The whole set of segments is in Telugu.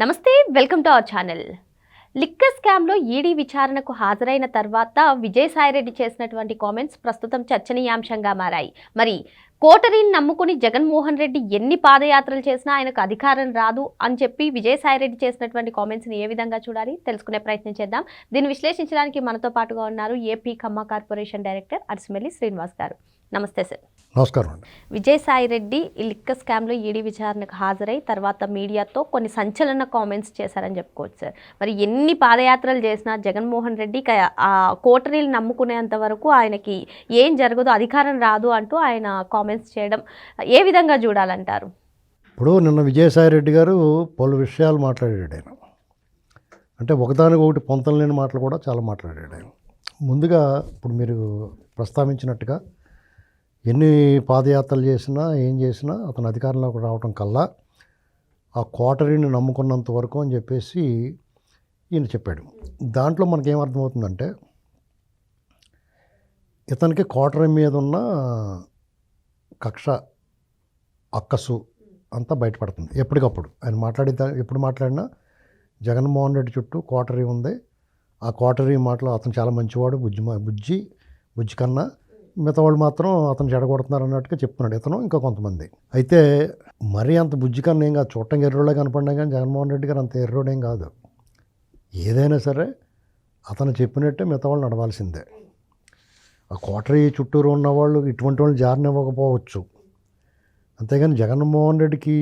నమస్తే welcome to our channel. Liquor స్కామ్లో ఈడీ విచారణకు హాజరైన తర్వాత విజయసాయిరెడ్డి చేసినటువంటి కామెంట్స్ ప్రస్తుతం చర్చనీయాంశంగా మారాయి. మరి కోటరీని నమ్ముకుని జగన్మోహన్ రెడ్డి ఎన్ని పాదయాత్రలు చేసినా ఆయనకు అధికారం రాదు అని చెప్పి విజయసాయిరెడ్డి చేసినటువంటి కామెంట్స్ని ఏ విధంగా చూడాలి తెలుసుకునే ప్రయత్నం చేద్దాం. దీన్ని విశ్లేషించడానికి మనతో పాటుగా ఉన్నారు AP Kamma corporation director Arisimelli Srinivas గారు. నమస్తే సార్. నమస్కారం అండి. విజయసాయిరెడ్డి ఈ లిక్క స్కామ్లో ఈడీ విచారణకు హాజరై తర్వాత మీడియాతో కొన్ని సంచలన కామెంట్స్ చేశారని చెప్పుకోవచ్చు సార్. మరి ఎన్ని పాదయాత్రలు చేసినా జగన్మోహన్ రెడ్డి ఆ కోటరీలు నమ్ముకునేంత వరకు ఆయనకి ఏం జరగదు అధికారం రాదు అంటూ ఆయన కామెంట్స్ చేయడం ఏ విధంగా చూడాలంటారు? ఇప్పుడు నిన్న విజయసాయి రెడ్డి గారు పలు విషయాలు మాట్లాడాడు ఆయన. అంటే ఒకదానికి ఒకటి పొంతం లేని మాటలు కూడా చాలా మాట్లాడాడు ఆయన. ముందుగా ఇప్పుడు మీరు ప్రస్తావించినట్టుగా ఎన్ని పాదయాత్రలు చేసినా ఏం చేసినా అతను అధికారంలోకి రావటం కల్లా ఆ కోటరీని నమ్ముకున్నంత వరకు అని చెప్పేసి ఈయన చెప్పాడు. దాంట్లో మనకేం అర్థమవుతుందంటే ఇతనికి కోటరీ మీద ఉన్న కక్ష అక్కసు అంతా బయటపడుతుంది ఎప్పటికప్పుడు. ఆయన మాట్లాడే ఎప్పుడు మాట్లాడినా జగన్మోహన్ రెడ్డి చుట్టూ కోటరీ ఉంది. ఆ కోటరీ మాటలో అతను చాలా మంచివాడు బుజ్జి మా- బుజ్జి బుజ్జి కన్నా మిగతా వాళ్ళు మాత్రం అతను చెడగొడుతున్నారు అన్నట్టుగా చెప్తున్నాడు ఇతను ఇంకా కొంతమంది. అయితే మరీ అంత బుజ్జి కన్నా ఏం కాదు చూడటం ఎర్రోడే కనపడినా కానీ జగన్మోహన్ రెడ్డి గారు అంత ఎర్రోడేం కాదు. ఏదైనా సరే అతను చెప్పినట్టే మిగతా వాళ్ళు నడవాల్సిందే. ఆ కోటరీ చుట్టూరు ఉన్నవాళ్ళు ఇటువంటి వాళ్ళు జారనివ్వకపోవచ్చు. అంతేగాని జగన్మోహన్ రెడ్డికి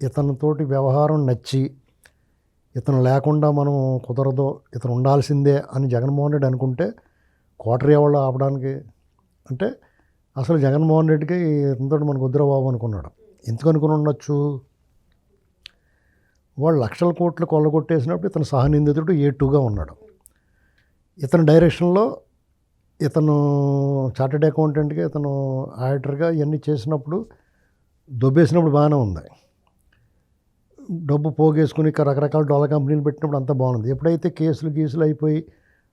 ఇతనితోటి వ్యవహారం నచ్చి ఇతను లేకుండా మనం కుదరదు ఇతను ఉండాల్సిందే అని జగన్మోహన్ రెడ్డి అనుకుంటే కోటరీ వాళ్ళు ఆపడానికి అంటే అసలు జగన్మోహన్ రెడ్డికి ఇంతటి మనకు వద్దురా అనుకున్నాడు. ఎందుకు అనుకుని ఉండొచ్చు? వాళ్ళు లక్షల కోట్లు కొల్లగొట్టేసినప్పుడు ఇతను సహనిందితుడు ఏ టూగా ఉన్నాడు. ఇతని డైరెక్షన్లో ఇతను చార్టెడ్ అకౌంటెంట్గా ఇతను ఆడిటర్గా ఇవన్నీ చేసినప్పుడు దొబ్బేసినప్పుడు బాగానే ఉంది. డబ్బు పోగేసుకుని రకరకాల డొల్ల కంపెనీలు పెట్టినప్పుడు అంత బాగుంది. ఎప్పుడైతే కేసులు గీసులు అయిపోయి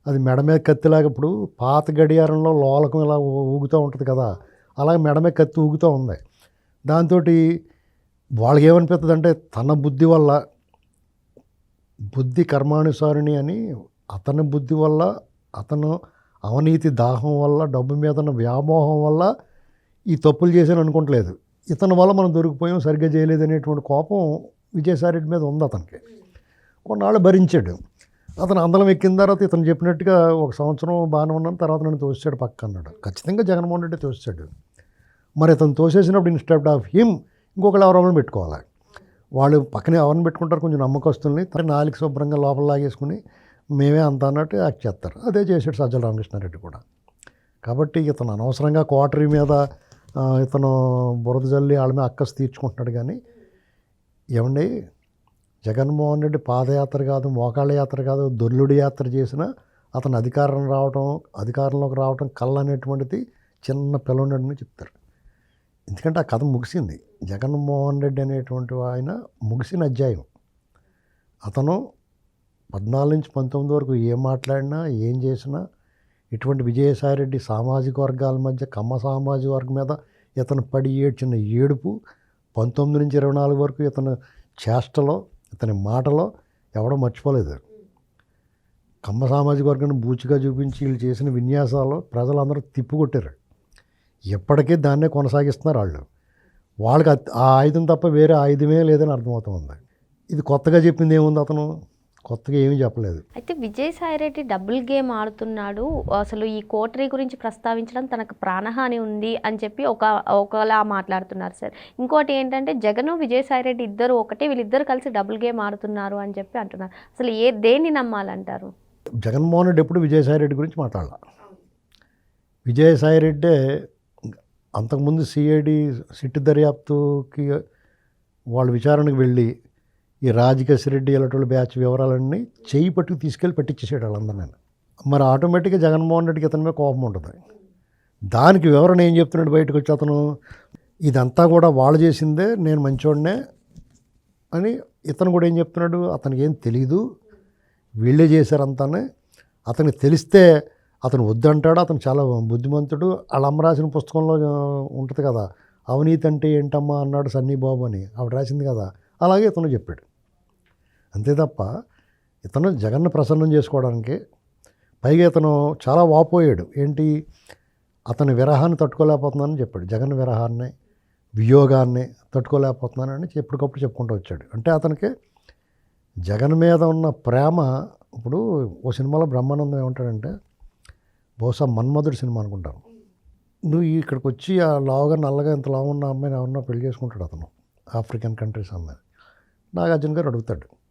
అది మెడ మీద కత్తిలాగా ఇప్పుడు పాత గడియారంలో లోలకం ఇలా ఊగుతూ ఉంటుంది కదా అలాగే మెడ మీద కత్తి ఊగుతూ ఉంది. దాంతో వాళ్ళకి ఏమనిపిస్తుంది అంటే తన బుద్ధి వల్ల బుద్ధి కర్మానుసారిణి అని అతని బుద్ధి వల్ల అతను అవినీతి దాహం వల్ల డబ్బు మీద ఉన్న వ్యామోహం వల్ల ఈ తప్పులు చేశాను అనుకోవట్లేదు ఇతని వల్ల మనం దొరికిపోయాం సరిగ్గా చేయలేదు అనేటువంటి కోపం విజయసాయి రెడ్డి మీద ఉంది అతనికి. కొన్నాళ్ళు భరించాడు. అతను అందలం ఎక్కిన తర్వాత ఇతను చెప్పినట్టుగా ఒక సంవత్సరం బాగానే ఉన్నాను తర్వాత నన్ను తోసాడు పక్క అన్నాడు ఖచ్చితంగా జగన్మోహన్ రెడ్డి తోసాడు మరి ఇతను తోసేసినప్పుడు ఇన్స్టెడ్ ఆఫ్ హిమ్ ఇంకొకళ్ళు ఎవరెవరిని పెట్టుకోవాలి? వాళ్ళు పక్కనే ఎవరిని పెట్టుకుంటారు? కొంచెం నమ్మకస్తుల్ని తన నాలుగు శుభ్రంగా లోపల లాగేసుకుని మేమే అంత అన్నట్టు యాక్ట్ చేస్తారు. అదే చేశాడు సజ్జల రామకృష్ణారెడ్డి కూడా. కాబట్టి ఇతను అనవసరంగా క్వార్టరీ మీద ఇతను బురద జల్లి వాళ్ళ మీద అక్కసి తీర్చుకుంటున్నాడు కానీ ఏమండి జగన్మోహన్ రెడ్డి పాదయాత్ర కాదు మోకాళ్ళ యాత్ర కాదు దొల్లుడి యాత్ర చేసినా అతను అధికారం రావటం అధికారంలోకి రావటం కళ్ళ అనేటువంటిది చిన్న పిల్లనని చెప్తారు. ఎందుకంటే ఆ కథ ముగిసింది. జగన్మోహన్ రెడ్డి అనేటువంటి ఆయన ముగిసిన అధ్యాయం. అతను పద్నాలుగు నుంచి పంతొమ్మిది వరకు ఏం మాట్లాడినా ఏం చేసినా ఇటువంటి విజయసాయిరెడ్డి సామాజిక వర్గాల మధ్య కమ్మ సామాజిక వర్గం మీద ఇతను పడి ఏడ్చిన ఏడుపు పంతొమ్మిది నుంచి ఇరవై నాలుగు వరకు ఇతను చేష్టలో ఇతని మాటలో ఎవడో మర్చిపోలేదు. కమ్మ సామాజిక వర్గాన్ని బూచిగా చూపించి వీళ్ళు చేసిన విన్యాసాలు ప్రజలందరూ తిప్పుకొట్టారు. ఎప్పటికీ దాన్నే కొనసాగిస్తున్నారు వాళ్ళు. వాళ్ళకి ఆ ఆయుధం తప్ప వేరే ఆయుధమే లేదని అర్థమవుతుంది. ఇది కొత్తగా చెప్పింది ఏముంది అతను? కొత్తగా ఏమీ చెప్పలేదు. అయితే విజయసాయిరెడ్డి డబుల్ గేమ్ ఆడుతున్నాడు. అసలు ఈ కోటరీ గురించి ప్రస్తావించడం తనకు ప్రాణహాని ఉంది అని చెప్పి ఒక ఒకలా మాట్లాడుతున్నారు సార్. ఇంకోటి ఏంటంటే జగన్ విజయసాయిరెడ్డి ఇద్దరు ఒకటే వీళ్ళిద్దరు కలిసి డబుల్ గేమ్ ఆడుతున్నారు అని చెప్పి అంటున్నారు. అసలు ఏ దేన్ని నమ్మాలంటారు? జగన్మోహన్ రెడ్డి ఎప్పుడు విజయసాయి రెడ్డి గురించి మాట్లాడాల. విజయసాయి రెడ్డే అంతకుముందు సిఐడి సిట్టు దర్యాప్తుకి వాళ్ళు విచారణకు వెళ్ళి ఈ రాజకేశ్ రెడ్డి ఇలాంటి బ్యాచ్ వివరాలన్నీ చేయి పట్టుకు తీసుకెళ్ళి పట్టించేసాడు నేను మరి ఆటోమేటిక్గా జగన్మోహన్ రెడ్డికి ఇతని మీద కోపం ఉంటుంది. దానికి వివరణ ఏం చెప్తున్నాడు బయటకు వచ్చి అతను? ఇదంతా కూడా వాళ్ళు చేసిందే నేను మంచోడినే అని ఇతను కూడా ఏం చెప్తున్నాడు? అతనికి ఏం తెలీదు. వీళ్ళే చేశారంతానే అతనికి తెలిస్తే అతను వద్దంటాడు అతను చాలా బుద్ధిమంతుడు. వాళ్ళ అమ్మ రాసిన పుస్తకంలో ఉంటుంది కదా అవినీతి అంటే ఏంటమ్మా? అన్నాడు సన్నీ బాబు అని ఆవిడ రాసింది కదా అలాగే ఇతను చెప్పాడు. అంతే తప్ప ఇతను జగన్ను ప్రసన్నం చేసుకోవడానికి పైగా ఇతను చాలా వాపోయాడు. ఏంటి? అతని విరహాన్ని తట్టుకోలేకపోతున్నానని చెప్పాడు. జగన్ విరహాన్ని వియోగాన్ని తట్టుకోలేకపోతున్నానని ఎప్పటికప్పుడు చెప్పుకుంటూ వచ్చాడు. అంటే అతనికి జగన్ మీద ఉన్న ప్రేమ ఇప్పుడు ఓ సినిమాలో బ్రహ్మానందం ఏమంటాడంటే బహుశా మన్మధుడు సినిమా అనుకుంటాను. నువ్వు ఇక్కడికి వచ్చి ఆ లావుగా నల్లగా ఇంత లావు ఉన్న అమ్మాయిని ఎవరన్నా పెళ్ళి చేసుకుంటాడు అతను ఆఫ్రికన్ కంట్రీస్ అమ్మాయి. నాగార్జున గారు అడుగుతాడు.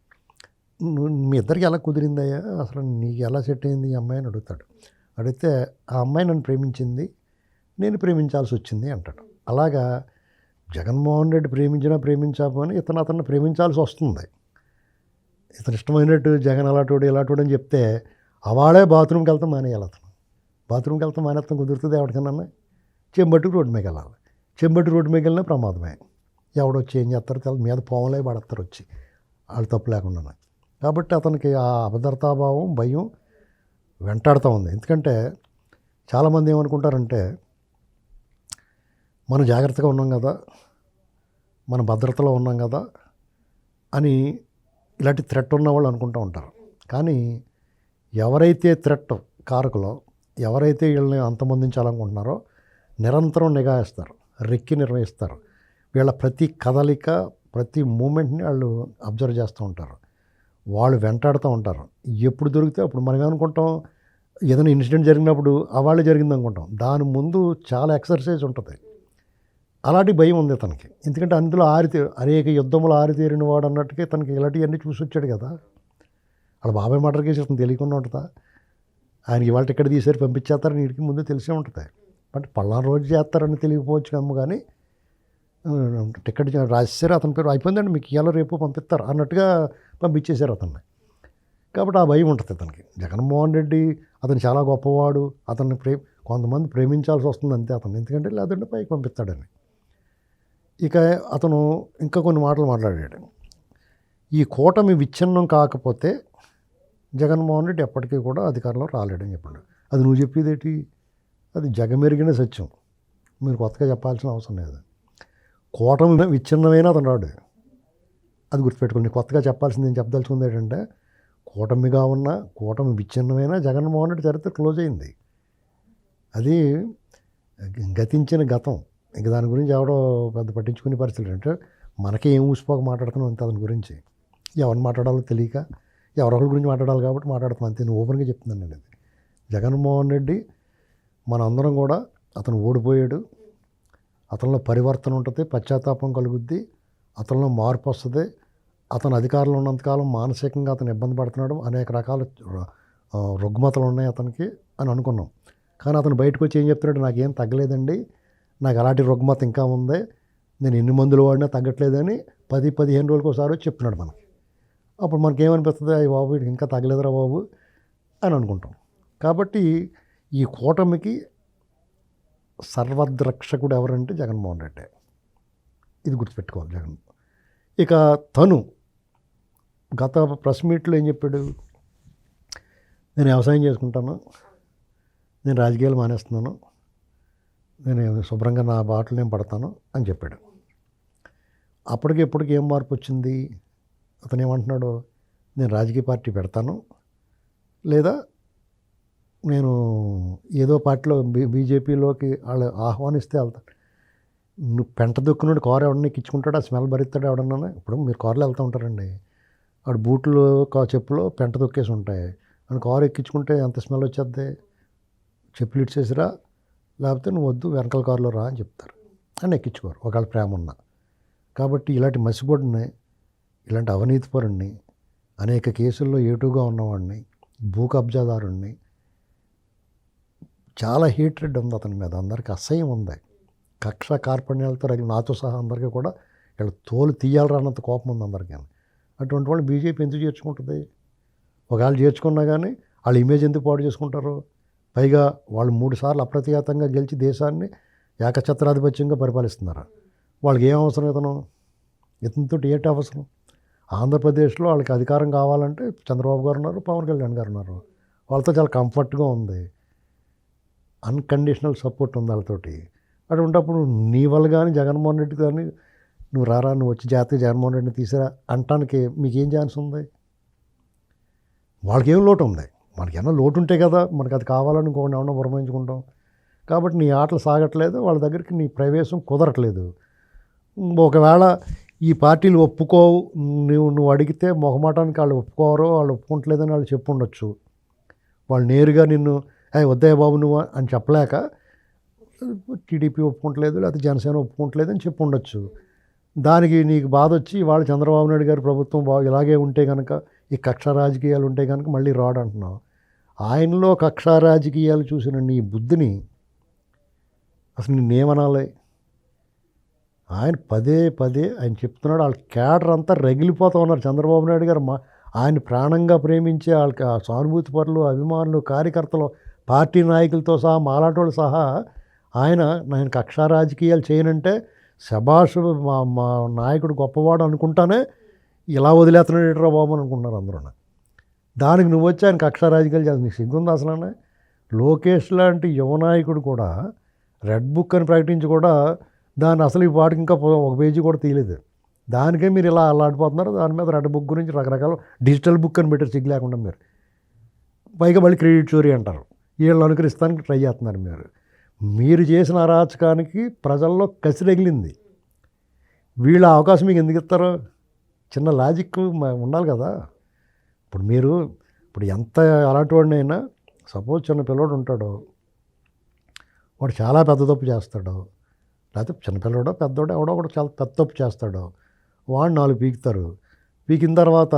మీ ఇద్దరికి ఎలా కుదిరిందయ్యా? అసలు నీకు ఎలా సెట్ అయింది? ఈ అమ్మాయి అని అడుగుతాడు. అడిగితే ఆ అమ్మాయి నన్ను ప్రేమించింది. నేను ప్రేమించాల్సి వచ్చింది అంటాడు. అలాగా జగన్మోహన్ రెడ్డి ప్రేమించినా ప్రేమించకపోయినా ఇతను అతన్ని ప్రేమించాల్సి వస్తుంది. ఇతను ఇష్టమైనట్టు జగన్ అలాంటి ఇలాంటి అని చెప్తే అవాడే బాత్రూమ్కి వెళ్తాం మానేయాలి అతను. బాత్రూమ్కి వెళ్తాం మానేస్తాం కుదురుతుంది ఎవరికన్నా చెంబట్టుకు రోడ్డు మీద వెళ్ళాలి. చెంబట్టు రోడ్డు మీద వెళ్ళినా ప్రమాదమే. ఎవడొచ్చి ఏం చేస్తారు మీద పోవలే పడతారు వచ్చి. వాళ్ళు తప్పు లేకుండా కాబట్టి అతనికి ఆ అభద్రతాభావం భయం వెంటాడుతూ ఉంది. ఎందుకంటే చాలామంది ఏమనుకుంటారంటే మనం జాగ్రత్తగా ఉన్నాం కదా మన భద్రతలో ఉన్నాం కదా అని ఇలాంటి థ్రెట్ ఉన్న వాళ్ళు అనుకుంటూ ఉంటారు. కానీ ఎవరైతే థ్రెట్ కారకులో ఎవరైతే వీళ్ళని అంతమొందించాలనుకుంటున్నారో నిరంతరం నిఘా ఇస్తారు రెక్కి నిర్వహిస్తారు వీళ్ళ ప్రతి కదలిక ప్రతి మూమెంట్ని వాళ్ళు అబ్జర్వ్ చేస్తూ ఉంటారు. వాళ్ళు వెంటాడుతూ ఉంటారు. ఎప్పుడు దొరికితే అప్పుడు మనం ఏమనుకుంటాం? ఏదైనా ఇన్సిడెంట్ జరిగినప్పుడు అవాళ్ళు జరిగింది అనుకుంటాం. దాని ముందు చాలా ఎక్సర్సైజ్ ఉంటుంది. అలాంటి భయం ఉంది తనకి. ఎందుకంటే అందులో ఆరితే అనేక యుద్ధములు ఆరితేరిన వాడు అన్నట్టుగా తనకి ఇలాంటివన్నీ చూసి వచ్చాడు కదా. వాళ్ళ బాబాయ్ మర్డర్ కేసు అతను తెలియకుండా ఉంటుందా? ఆయన ఇవాళ ఎక్కడ తీసారు పంపించేస్తారని వీడికి ముందు తెలిసే ఉంటుంది. బట్ పల్నాడు రోజు చేస్తారని తెలియకపోవచ్చు కమ్మ కానీ టికెట్ రాసేసారు అతని పేరు అయిపోయిందండి మీకు ఇవాళ రేపు పంపిస్తారు అన్నట్టుగా పంపించేశారు అతన్ని. కాబట్టి ఆ భయం ఉంటుంది అతనికి. జగన్మోహన్ రెడ్డి అతను చాలా గొప్పవాడు అతన్ని ప్రే కొంతమంది ప్రేమించాల్సి వస్తుంది అంతే అతను ఎందుకంటే లేదంటే పైకి పంపిస్తాడని. ఇక అతను ఇంకా కొన్ని మాటలు మాట్లాడాడు. ఈ కూటమి విచ్ఛిన్నం కాకపోతే జగన్మోహన్ రెడ్డి ఎప్పటికీ కూడా అధికారంలో రాలేడని చెప్పాడు. అది నువ్వు చెప్పేదేటి? అది జగమెరిగిన సత్యం. మీరు కొత్తగా చెప్పాల్సిన అవసరం లేదు. కూటమి విచ్ఛిన్నమైన అతను రాడు అది గుర్తుపెట్టుకోండి. కొత్తగా చెప్పాల్సింది నేను చెప్పదలుచుకుంది ఏంటంటే కూటమిగా ఉన్న కూటమి విచ్ఛిన్నమైన జగన్మోహన్ రెడ్డి చరిత్ర క్లోజ్ అయింది. అది గతించిన గతం. ఇంక దాని గురించి ఎవడో పెద్ద పట్టించుకునే పరిస్థితులు అంటే మనకే ఏం ఊసిపోక మాట్లాడుతున్నాం అంతే అతని గురించి. ఎవరిని మాట్లాడాలో తెలియక ఎవరొకరి గురించి మాట్లాడాలి కాబట్టి మాట్లాడుతున్నాం. అంతే నేను ఓపెన్గా చెప్తున్నాను నేను జగన్మోహన్ రెడ్డి మనందరం కూడా అతను ఓడిపోయాడు. అతనిలో పరివర్తన ఉంటుంది పశ్చాత్తాపం కలుగుద్ది అతనిలో మార్పు వస్తుంది. అతను అధికారంలో ఉన్నంతకాలం మానసికంగా అతను ఇబ్బంది పడుతున్నాడు అనేక రకాల రు- రుగ్మతలు ఉన్నాయి అతనికి అని అనుకున్నాం. కానీ అతను బయటకు వచ్చి ఏం చెప్తున్నాడు నాకేం తగ్గలేదండి నాకు అలాంటి రుగ్మత ఇంకా ఉంది నేను ఎన్ని మందులు వాడినా తగ్గట్లేదని పది పదిహేను రోజులకు ఒకసారి వచ్చి చెప్తున్నాడు మనకి. అప్పుడు మనకి ఏమనిపిస్తుంది అయ్యి బాబు ఇంకా తగ్గలేదురా బాబు అని అనుకుంటాం. కాబట్టి ఈ కూటమికి సర్వద్రక్షకుడు ఎవరంటే జగన్మోహన్ రెడ్డి. ఇది గుర్తుపెట్టుకోవాలి జగన్. ఇక తను గత ప్రెస్ మీట్లో ఏం చెప్పాడు? నేను వ్యవసాయం చేసుకుంటాను. నేను రాజకీయాలు మానేస్తున్నాను. నేను శుభ్రంగా నా బాటలు నేను పడతాను అని చెప్పాడు. అప్పటికి ఎప్పటికి ఏం మార్పు వచ్చింది? అతను ఏమంటున్నాడు? నేను రాజకీయ పార్టీ పెడతాను. లేదా నేను ఏదో పార్టీలో బీ బీజేపీలోకి వాళ్ళు ఆహ్వానిస్తే వెళ్తాను నువ్వు పెంట దొక్కునుడు కారు ఎవడన్నా ఎక్కించుకుంటాడు ఆ స్మెల్ భరిస్తాడు ఎవడన్నా? ఇప్పుడు మీరు కారులో వెళ్తూ ఉంటారండి. వాడు బూట్లు కా చెప్పులో పెంట దొక్కేసి ఉంటాయి. అని కారు ఎక్కించుకుంటే ఎంత స్మెల్ వచ్చేద్ది? చెప్పులు ఇచ్చేసిరా లేకపోతే నువ్వు వద్దు వెనకాల కారులో రా అని చెప్తారు. అని ఎక్కించుకోరు. ఒకవేళ ప్రేమ ఉన్నా. కాబట్టి ఇలాంటి మసిబొడిని ఇలాంటి అవినీతిపరుణ్ణి అనేక కేసుల్లో ఏటుగా ఉన్నవాడిని భూ కబ్జాదారుణ్ణి చాలా హీట్రెడ్ ఉంది అతని మీద. అందరికి అసహ్యం ఉంది. కక్ష కార్పణ్యాలతో రగిలి నాతో సహా అందరికీ కూడా వీళ్ళ తోలు తీయాలరా అన్నంత కోపం ఉంది అందరికీ. అటువంటి వాళ్ళు బీజేపీ ఎందుకు చేర్చుకుంటుంది? ఒకవేళ చేర్చుకున్నా కానీ వాళ్ళ ఇమేజ్ ఎందుకు పాడు చేసుకుంటారు? పైగా వాళ్ళు మూడు సార్లు అప్రతిఘాతంగా గెలిచి దేశాన్ని ఏకఛత్రాధిపత్యంగా పరిపాలిస్తున్నారు? వాళ్ళకి ఏం అవసరం ఇతను? ఇతనితో ఏంటి అవసరం? ఆంధ్రప్రదేశ్లో వాళ్ళకి అధికారం కావాలంటే చంద్రబాబు గారు ఉన్నారు పవన్ కళ్యాణ్ గారు ఉన్నారు. వాళ్ళతో చాలా కంఫర్ట్గా ఉంది. అన్కండిషనల్ సపోర్ట్ ఉంది వాళ్ళతోటి. అటువంటిప్పుడు నీ వల్ల కానీ జగన్మోహన్ రెడ్డి కానీ నువ్వు రారా నువ్వు వచ్చి జాతీయ జగన్మోహన్ రెడ్డిని తీసిరా అంటానికి మీకేం ఛాన్స్ ఉంది? వాళ్ళకి ఏం లోటు ఉంది? మనకి ఏమన్నా లోటు ఉంటే కదా మనకి అది కావాలని ఇంకొకటి ఏమన్నా పురమాయించుకుంటాం కాబట్టి నీ ఆటలు సాగట్లేదు వాళ్ళ దగ్గరికి నీ ప్రవేశం కుదరట్లేదు. ఒకవేళ ఈ పార్టీలు ఒప్పుకోవు నువ్వు నువ్వు అడిగితే మొహమాటానికి వాళ్ళు ఒప్పుకోరో వాళ్ళు ఒప్పుకుంటలేదని వాళ్ళు చెప్పుండొచ్చు. వాళ్ళు నేరుగా నిన్ను వద్దయ్య బాబు నువ్వు అని చెప్పలేక టీడీపీ ఒప్పుకుంటలేదు లేకపోతే జనసేన ఒప్పుకుంటలేదు అని చెప్పి ఉండొచ్చు. దానికి నీకు బాధ వచ్చి వాళ్ళు చంద్రబాబు నాయుడు గారి ప్రభుత్వం బాగా ఇలాగే ఉంటే కనుక ఈ కక్ష రాజకీయాలు ఉంటే కనుక మళ్ళీ రాడు అంటున్నావు. ఆయనలో కక్ష రాజకీయాలు చూసిన నీ బుద్ధిని అసలు నేనేమనాలి ఆయన పదే పదే ఆయన చెప్తున్నాడు వాళ్ళ క్యాడర్ అంతా రగిలిపోతూ ఉన్నారు. చంద్రబాబు నాయుడు గారు మా ఆయన ప్రాణంగా ప్రేమించే వాళ్ళకి ఆ సానుభూతి పరులు అభిమానులు కార్యకర్తలు పార్టీ నాయకులతో సహా మాలాటోళ్ళు సహా ఆయన నేను కక్షా రాజకీయాలు చేయనంటే శభాష్ మా మా నాయకుడు గొప్పవాడు అనుకుంటానే ఇలా వదిలేస్తున్నాడు బాబు అనుకుంటున్నారు అందరూ. దానికి నువ్వు వచ్చి ఆయన కక్షా రాజకీయాలు చేస్తా నీకు సిగ్గుంది అసలు లోకేష్ లాంటి యువ నాయకుడు కూడా రెడ్ బుక్ అని ప్రకటించి కూడా దాన్ని అసలు ఈ పాటికి ఇంకా ఒక పేజీ కూడా తీయలేదు. దానికే మీరు ఇలా అల్లాడిపోతున్నారు. దాని మీద రెడ్ బుక్ గురించి రకరకాల డిజిటల్ బుక్ అని పెట్టారు సిగ్గు లేకుండా మీరు. పైగా మళ్ళీ క్రెడిట్ చోరీ అంటారు. వీళ్ళు అనుకరిస్తానికి ట్రై చేస్తున్నారు మీరు. మీరు చేసిన అరాచకానికి ప్రజల్లో కసి తగిలింది వీళ్ళ అవకాశం మీకు ఎందుకు ఇస్తారు? చిన్న లాజిక్ ఉండాలి కదా. ఇప్పుడు మీరు ఇప్పుడు ఎంత అలాంటి వాడినైనా సపోజ్ చిన్న పిల్లోడు ఉంటాడు. వాడు చాలా పెద్ద తప్పు చేస్తాడు. లేకపోతే చిన్నపిల్లడో పెద్దోడో ఎవడో ఒకడు చాలా పెద్ద తప్పు చేస్తాడు. వాడు నాలుగు పీకుతారు. పీకిన తర్వాత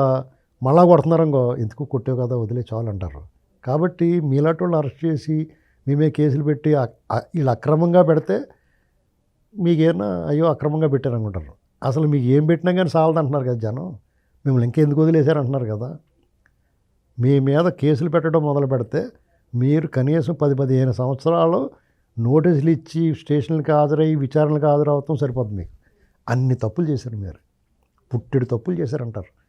మళ్ళా కొడుతున్నారు ఎందుకు కొట్టావు కదా వదిలే చాలు అంటారు కాబట్టి మీలాంటి వాళ్ళు అరెస్ట్ చేసి మేమే కేసులు పెట్టి అ- వీళ్ళు అక్రమంగా పెడితే మీకేనా అయ్యో అక్రమంగా పెట్టారనుకుంటారు. అసలు మీకు ఏం పెట్టినా కానీ చాలదు అంటున్నారు కదా జనం. మిమ్మల్ని ఇంకెందుకు వదిలేశారంటున్నారు కదా. మీ మీద కేసులు పెట్టడం మొదలు పెడితే మీరు కనీసం పది పదిహేను సంవత్సరాలు నోటీసులు ఇచ్చి స్టేషన్లకు హాజరై విచారణలకు హాజరవటం సరిపోతుంది మీకు. అన్ని తప్పులు చేశారు మీరు. పుట్టెడు తప్పులు చేశారంటారు.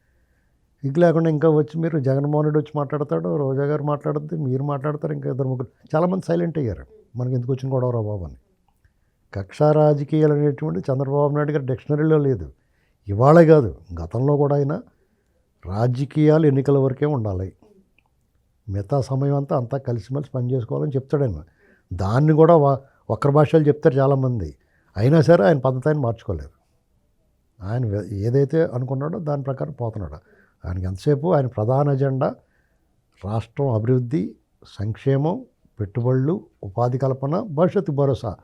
ఇది లేకుండా ఇంకా వచ్చి మీరు జగన్మోహన్ రెడ్డి వచ్చి మాట్లాడతాడు రోజా గారు మాట్లాడుతుంది మీరు మాట్లాడతారు ఇంకా ఇద్దరు ముగ్గురు. చాలామంది సైలెంట్ అయ్యారు. మనకి ఎందుకు వచ్చిన గొడవరా బాబు అని. కక్షా రాజకీయాలు అనేటువంటి చంద్రబాబు నాయుడు గారి డిక్షనరీలో లేదు. ఇవాళే కాదు గతంలో కూడా అయినా రాజకీయాలు ఎన్నికల వరకే ఉండాలి. మిగతా సమయం అంతా అంతా కలిసిమెలిసి పని చేసుకోవాలని చెప్తాడు ఆయన. దాన్ని కూడా ఒక్కరి భాషలు చెప్తారు చాలామంది. అయినా సరే ఆయన పద్ధతి ఆయన మార్చుకోలేదు. ఆయన ఏదైతే అనుకున్నాడో దాని ప్రకారం పోతున్నాడు. ఆయనకి ఎంతసేపు ఆయన ప్రధాన ఎజెండా? రాష్ట్రం అభివృద్ధి సంక్షేమం పెట్టుబడులు ఉపాధి కల్పన భవిష్యత్తు భరోసా.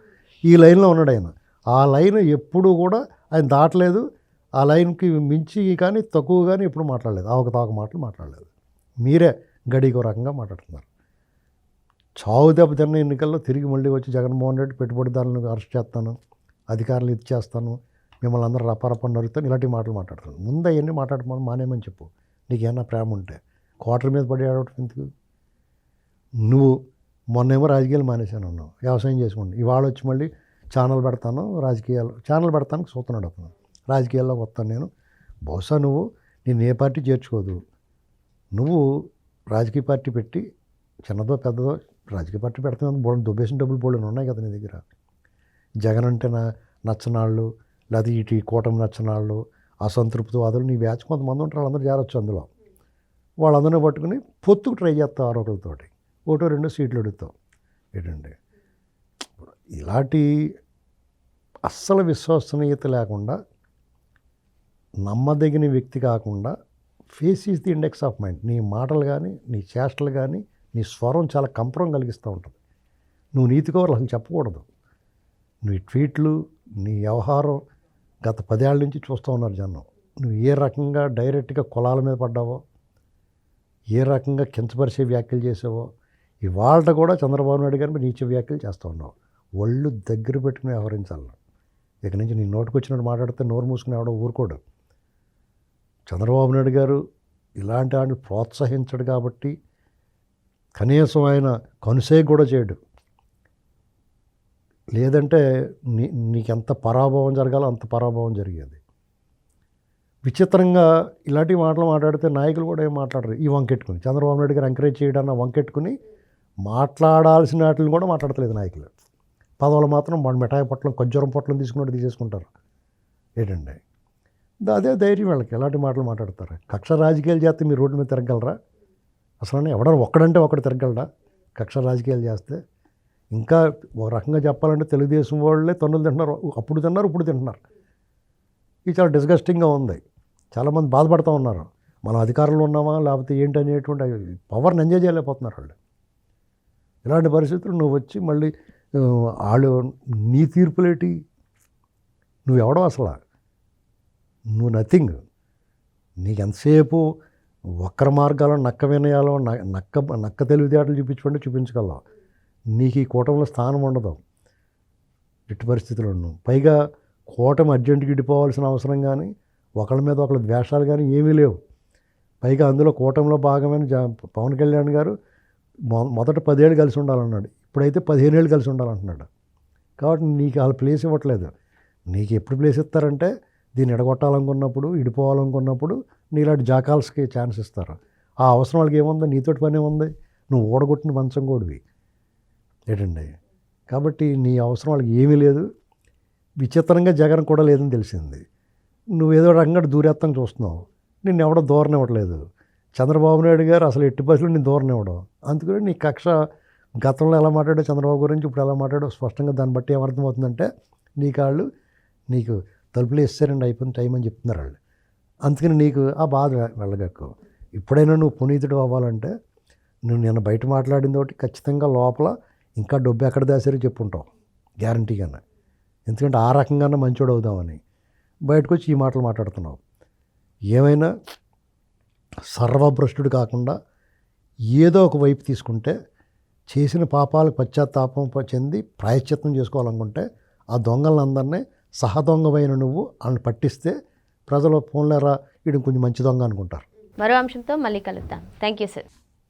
ఈ లైన్లో ఉన్నాడు ఆయన. ఆ లైన్ ఎప్పుడూ కూడా ఆయన దాటలేదు. ఆ లైన్కి మించి కానీ తక్కువ కానీ ఎప్పుడు మాట్లాడలేదు. అవకతవక మాటలు మాట్లాడలేదు. మీరే గడికో రకంగా మాట్లాడుతున్నారు. చావు దెబ్బతిన్న ఎన్నికల్లో తిరిగి మళ్ళీ వచ్చి జగన్మోహన్ రెడ్డి పెట్టుబడిదారులను అరెస్ట్ చేస్తాను అధికారులు ఇది చేస్తాను మిమ్మల్ని అందరూ రప్పరప్ప నరుకుతాను ఇలాంటి మాటలు మాట్లాడుతాను ముందు అవన్నీ మాట్లాడమని మానేమని చెప్పు. నీకు ఏమన్నా ప్రేమ ఉంటే. క్వార్టర్ మీద పడి ఆడటం ఎందుకు? నువ్వు మొన్నేమో రాజకీయాలు మానేశాను అన్నావు. వ్యవసాయం చేసుకోండి ఇవాళ వచ్చి మళ్ళీ ఛానల్ పెడతాను రాజకీయాలు ఛానల్ పెడతానికి చూస్తున్నాడు అప్పుడు రాజకీయాల్లో వస్తాను నేను. బహుశా నువ్వు నేను ఏ పార్టీ చేర్చుకోదు. నువ్వు రాజకీయ పార్టీ పెట్టి చిన్నదో పెద్దదో రాజకీయ పార్టీ పెడతాను బోల్డ్ దుబ్బేసిన డబ్బులు బోల్డ్ ఉన్నాయి కదా నీ దగ్గర. జగన్ అంటే నా నచ్చనాళ్ళు లేకపోతే ఇటు ఈ కూటమి నచ్చనాళ్ళు అసంతృప్తి వాదులు నీ బ్యాచ్ కొంతమంది ఉంటారు వాళ్ళందరూ చేరొచ్చు అందులో. వాళ్ళందరినీ పట్టుకుని పొత్తుకు ట్రై చేస్తావు ఆరోగ్యతోటి ఒకటో రెండు సీట్లు అడుగుతావు ఏంటండి ఇలాంటి అస్సలు విశ్వసనీయత లేకుండా నమ్మదగిన వ్యక్తి కాకుండా face is the index of mind. నీ మాటలు కానీ నీ చేష్టలు కానీ నీ స్వరం చాలా కంపరం కలిగిస్తూ ఉంటుంది. నువ్వు నీతి కోరలు అసలు చెప్పకూడదు. నీ ట్వీట్లు నీ వ్యవహారం గత పదేళ్ళ నుంచి చూస్తూ ఉన్నారు జనం. నువ్వు ఏ రకంగా డైరెక్ట్గా కులాల మీద పడ్డావో ఏ రకంగా కించపరిచే వ్యాఖ్యలు చేసావో ఇవాళ కూడా చంద్రబాబు నాయుడు గారిని నీచ వ్యాఖ్యలు చేస్తూ ఉన్నావు. ఒళ్ళు దగ్గర పెట్టుకుని వ్యవహరించాలి. ఇక నుంచి నీ నోటికి వచ్చినట్టు మాట్లాడితే నోరు మూసుకుని ఎవడో ఊరుకోడు. చంద్రబాబు నాయుడు గారు ఇలాంటి వాడిని ప్రోత్సహించడు కాబట్టి కనీసం ఆయన కనుసే కూడా చేయడు. లేదంటే నీ నీకెంత పరాభవం జరగాలో అంత పరాభవం జరిగేది. విచిత్రంగా ఇలాంటి మాటలు మాట్లాడితే నాయకులు కూడా ఏం మాట్లాడరు. ఈ వంకెట్టుకుని చంద్రబాబు నాయుడు గారు ఎంకరేజ్ చేయడాన్ని వంకెట్టుకుని మాట్లాడాల్సిన వాటిని కూడా మాట్లాడతలేదు నాయకులు. పదవులు మాత్రం మన మిఠాయి పొట్లం ఖజ్జూరం పొట్లం తీసుకున్నట్టు తీసేసుకుంటారు. ఏంటండి? అదే ధైర్యం వాళ్ళకి. ఎలాంటి మాటలు మాట్లాడతారు? కక్ష రాజకీయాలు చేస్తే మీరు రోడ్డు మీద తిరగలరా అసలు ఎవడన్నా ఒక్కడంటే ఒకడు తిరగలరా కక్ష రాజకీయాలు చేస్తే ఇంకా ఒక రకంగా చెప్పాలంటే తెలుగుదేశం వాళ్ళే తన్నులు తింటున్నారు. అప్పుడు తిన్నారు ఇప్పుడు తింటున్నారు. ఇది చాలా డిస్గస్టింగ్గా ఉంది. చాలామంది బాధపడుతూ ఉన్నారు. మనం అధికారంలో ఉన్నామా లేకపోతే ఏంటి అనేటువంటి పవర్ని ఎంజాయ్ చేయలేకపోతున్నారు వాళ్ళు. ఇలాంటి పరిస్థితులు నువ్వు వచ్చి మళ్ళీ వాళ్ళు నీ తీర్పులేటి? నువ్వు ఎవడో అసలు? నువ్వు నథింగ్ నీకు ఎంతసేపు వక్ర మార్గాలు నక్క వినయాలో న- నక్క నక్క తెలివితేటలు చూపించుకుంటే చూపించగలవు. నీకు ఈ కూటమిలో స్థానం ఉండదు. ఎట్టి పరిస్థితులు పైగా కూటమి అర్జెంటుకి ఇడిపోవాల్సిన అవసరం కానీ ఒకళ్ళ మీద ఒకళ్ళ ద్వేషాలు కానీ ఏమీ లేవు. పైగా అందులో కూటమిలో భాగమైన జా పవన్ కళ్యాణ్ గారు మొ మొదట పదేళ్ళు కలిసి ఉండాలన్నాడు. ఇప్పుడైతే పదిహేను ఏళ్ళు కలిసి ఉండాలంటున్నాడు. కాబట్టి నీకు వాళ్ళ ప్లేస్ ఇవ్వట్లేదు. నీకు ఎప్పుడు ప్లేస్ ఇస్తారంటే దీన్ని ఎడగొట్టాలనుకున్నప్పుడు ఇడిపోవాలనుకున్నప్పుడు నీలాంటి జాకాల్స్కి ఛాన్స్ ఇస్తారు. ఆ అవసరం వాళ్ళకి ఏముంది? నీతోటి పని ఏముంది నువ్వు ఓడగొట్టిన మంచం కూడివి. లేటండి కాబట్టి నీ అవసరం వాళ్ళకి ఏమీ లేదు. విచిత్రంగా జగన్ కూడా లేదని తెలిసింది. నువ్వేదో రంగడు దూరేత్తం చూస్తున్నావు. నిన్ను ఎవడో దూరం ఇవ్వట్లేదు. చంద్రబాబు నాయుడు గారు అసలు ఎట్టి బస్సులు నేను దూరం ఇవ్వడం. అందుకని నీ కక్ష గతంలో ఎలా మాట్లాడో చంద్రబాబు గురించి ఇప్పుడు ఎలా మాట్లాడో స్పష్టంగా దాన్ని బట్టి ఏమర్థమవుతుందంటే నీ కాళ్ళు నీకు తలుపులు ఇస్తారండి అయిపోయింది టైం అని చెప్తున్నారు వాళ్ళు. అందుకని నీకు ఆ బాధ వెళ్ళగక్కు ఇప్పుడైనా నువ్వు పునీతుడు అవ్వాలంటే నువ్వు నిన్న బయట మాట్లాడిన తోటి ఖచ్చితంగా లోపల ఇంకా డబ్బు ఎక్కడ దాసారో చెప్పుంటావు గ్యారంటీగానే. ఎందుకంటే ఆ రకంగానే మంచోడు అవుదామని. బయటకు వచ్చి ఈ మాటలు మాట్లాడుతున్నావు. ఏమైనా సర్వభ్రష్టుడు కాకుండా ఏదో ఒక వైపు తీసుకుంటే చేసిన పాపాలకు పశ్చాత్తాపం చెంది ప్రాయశ్చిత్తం చేసుకోవాలనుకుంటే ఆ దొంగలందరినీ సహదొంగమైన నువ్వు వాళ్ళని పట్టిస్తే ప్రజలు ఫోన్లేరా వీడు కొంచెం మంచి దొంగ అనుకుంటారు. మరో అంశంతో మళ్ళీ కలుద్దాం. Thank you sir.